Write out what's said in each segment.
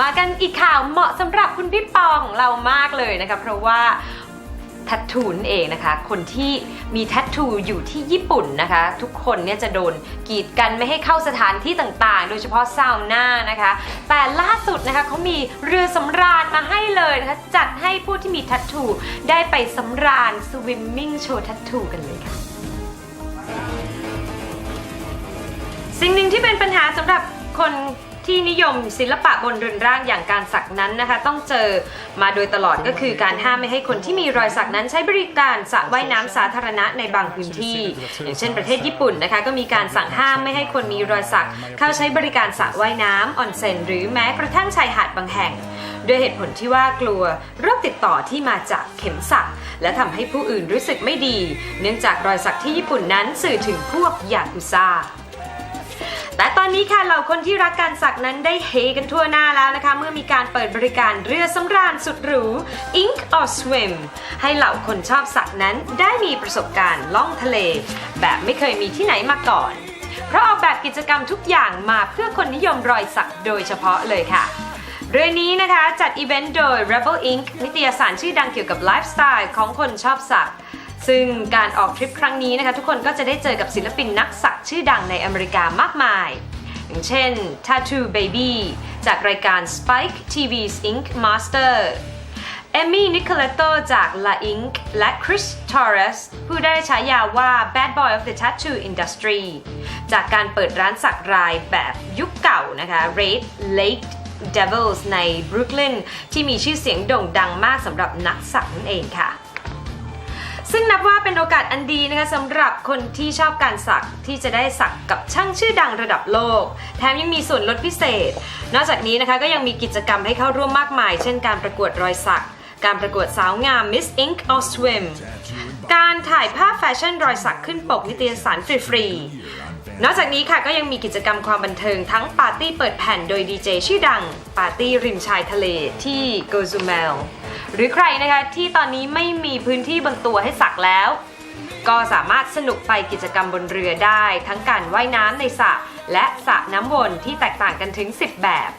มากันอีกข่าวเหมาะสำหรับคุณพี่ปองของเรามากเลยนะคะเพราะว่าทัตทูนนเองนะคะ คนที่มีทัตทูอยู่ที่ญี่ปุ่นนะคะ ทุกคนเนี่ยจะโดนกีดกันไม่ให้เข้าสถานที่ต่างๆ โดยเฉพาะซาวน่านะคะ แต่ล่าสุดนะคะเขามีเรือสำราญมาให้เลยนะคะ จัดให้ผู้ที่มีทัตทูได้ไปสำราญสวิมมิ่งโชว์ทัตทูกันเลยค่ะ สิ่งหนึ่งที่เป็นปัญหาสำหรับคน ที่นิยมศิลปะบนเรือนร่างอย่างการสักนั้นนะคะ ต้องเจอมาโดยตลอดก็คือการห้ามไม่ให้คนที่มีรอยสักนั้นใช้บริการสระว่ายน้ำสาธารณะในบางพื้นที่ อย่างเช่นประเทศญี่ปุ่นนะคะก็มีการสั่งห้ามไม่ให้คนมีรอยสัก เข้าใช้บริการสระว่ายน้ำออนเซ็นหรือแม้กระทั่งชายหาดบางแห่งด้วยเหตุผลที่ว่ากลัวโรคติดต่อที่มาจากเข็มสัก และทำให้ผู้อื่นรู้สึกไม่ดี เนื่องจากรอยสักที่ญี่ปุ่นนั้นสื่อถึงพวกยากุซ่า แต่ตอนนี้ค่ะเหล่าคนที่รักการสักนั้นได้เฮกันทั่วหน้าแล้วนะคะ เมื่อมีการเปิดบริการเรือสำราญสุดหรู Ink or Swim ให้เหล่าคนชอบสักนั้นได้มีประสบการณ์ล่องทะเล แบบไม่เคยมีที่ไหนมาก่อน เพราะออกแบบกิจกรรมทุกอย่างมาเพื่อคนนิยมรอยสักโดยเฉพาะเลยค่ะเรื่องนี้นะคะจัดอีเวนต์โดย Rebel Ink นิตยสารชื่อดังเกี่ยวกับไลฟ์สไตล์ของคนชอบสัก ซึ่งการออกทริปครั้งนี้นะคะทุกคนก็จะได้เจอกับศิลปินนักสักชื่อดังในอเมริกามากมาย อย่างเช่น Tattoo Baby จากรายการ Spike TV's Ink Master เอมมี่นิโคล t โตจาก La Ink และ Chris Torres ผู้ได้ฉายาว่า Bad Boy of the Tattoo Industry จากการเปิดร้านสักรายแบบยุคเก่านะคะ Red Lake Devils ในบรุกลินที่มีชื่อเสียงโด่งดังมากสำหรับนักสักนั่นเองค่ะ ซึ่งนับว่าเป็นโอกาสอันดีนะคะสำหรับคนที่ชอบการสักที่จะได้สักกับช่างชื่อดังระดับโลก แถมยังมีส่วนลดพิเศษ นอกจากนี้นะคะก็ยังมีกิจกรรมให้เข้าร่วมมากมาย เช่นการประกวดรอยสัก การประกวดสาวงาม Miss Ink or Swim การถ่ายภาพแฟชั่นรอยสักขึ้นปกนิตยสารฟรีๆนอกจากนี้ค่ะก็ยังมีกิจกรรมความบันเทิงทั้งปาร์ตี้เปิดแผ่นโดยดีเจชื่อดัง ปาร์ตี้ริมชายทะเลที่โกซูเมล หรือใครนะคะที่ตอนนี้ไม่มีพื้นที่บนตัวให้สักแล้ว ก็สามารถสนุกไปกิจกรรมบนเรือได้ ทั้งการว่ายน้ำในสระและสระน้ำวนที่แตกต่างกันถึง 10 แบบ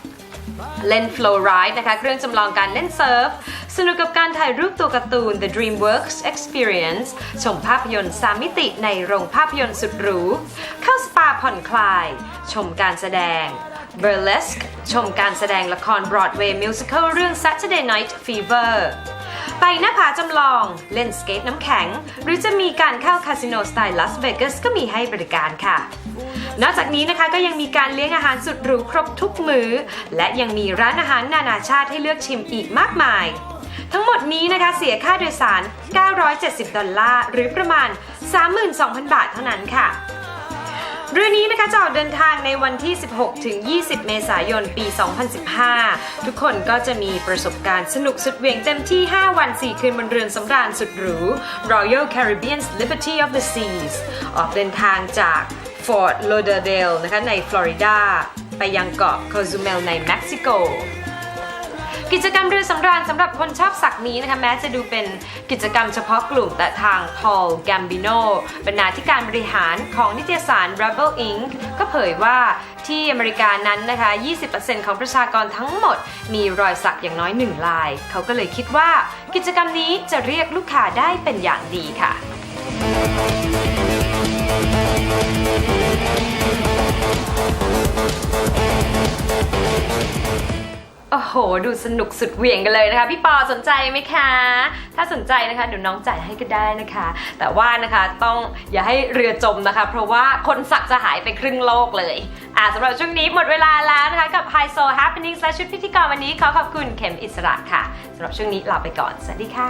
เล่น flow ride นะคะ เครื่องจำลองการเล่นเซิร์ฟ สนุกกับการถ่ายรูปตัวการ์ตูน The DreamWorks Experience ชมภาพยนตร์สามมิติในโรงภาพยนตร์สุดหรู เข้าสปาผ่อนคลาย ชมการแสดง Burlesque ชมการแสดงละคร Broadway Musical เรื่อง Saturday Night Fever ไปหน้าผาจำลอง เล่นสเกตน้ำแข็ง หรือจะมีการเข้าคาสิโนสไตล์ลาสเวกัสก็มีให้บริการค่ะ นอกจากนี้นะคะก็ยังมีการเลี้ยงอาหารสุดหรูครบทุกมือ้อ และยังมีร้านอาหารนานาชาติให้เลือกชิมอีกมากมาย ทั้งหมดนี้นะคะเสียค่าโดยสาร 970 ดอลลาร์ หรือประมาณ 32,000 บาทเท่านั้นค่ะ เรือนี้นะคะจะออกเดินทางในวันที่ 16 ถึง 20 เมษายน ปี 2015 ทุกคนก็จะมีประสบการณ์สนุกสุดเวียงเต็มที่ 5 วัน 4 คืนบนเรือนสำราญสุดหรู Royal Caribbean's Liberty of the Seas ออกเดินทางจาก Fort Lauderdale นะคะในฟลอริดาไปยังเกาะโคซูเมลในเม็กซิโก กิจกรรมเรือสำราญสำหรับคนชอบสักนี้นะคะแม้จะดูเป็นกิจกรรมเฉพาะกลุ่มแต่ทาง Paul Gambino บรรณาธิการบริหารของนิตยสาร Rebel Ink ก็เผยว่าที่อเมริกานั้นนะคะ 20%ของประชากรทั้งหมด มีรอยสักอย่างน้อยหนึ่งลาย เขาก็เลยคิดว่ากิจกรรมนี้จะเรียกลูกค้าได้เป็นอย่างดีค่ะ โอ้โห ดูสนุกสุดเหวี่ยงกันเลยนะคะ พี่ปอสนใจไหมคะ ถ้าสนใจนะคะเดี๋ยวน้องจ่ายให้ก็ได้นะคะ แต่ว่านะคะต้องอย่าให้เรือจมนะคะ เพราะว่าคนสักจะหายไปครึ่งโลกเลยอ่าสำหรับช่วงนี้หมดเวลาแล้วนะคะ กับ High So Happening และชุดพิธีกรวันนี้ขอขอบคุณเข็มอิสระค่ะสำหรับช่วงนี้ลาไปก่อน สวัสดีค่ะ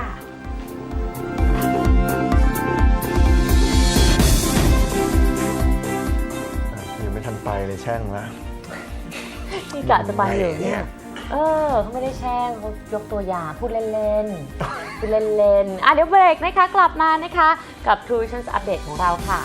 ยังไม่ทันไปเลยแช่งแล้วนี่กะจะไปอยู่เนี่ย เออเขาไม่ได้แช่งเขายกตัวอย่างพูดเล่นๆพูดเล่นๆอะเดี๋ยวเบรกนะคะกลับมานะคะ กับ True Chance Update ของเราค่ะ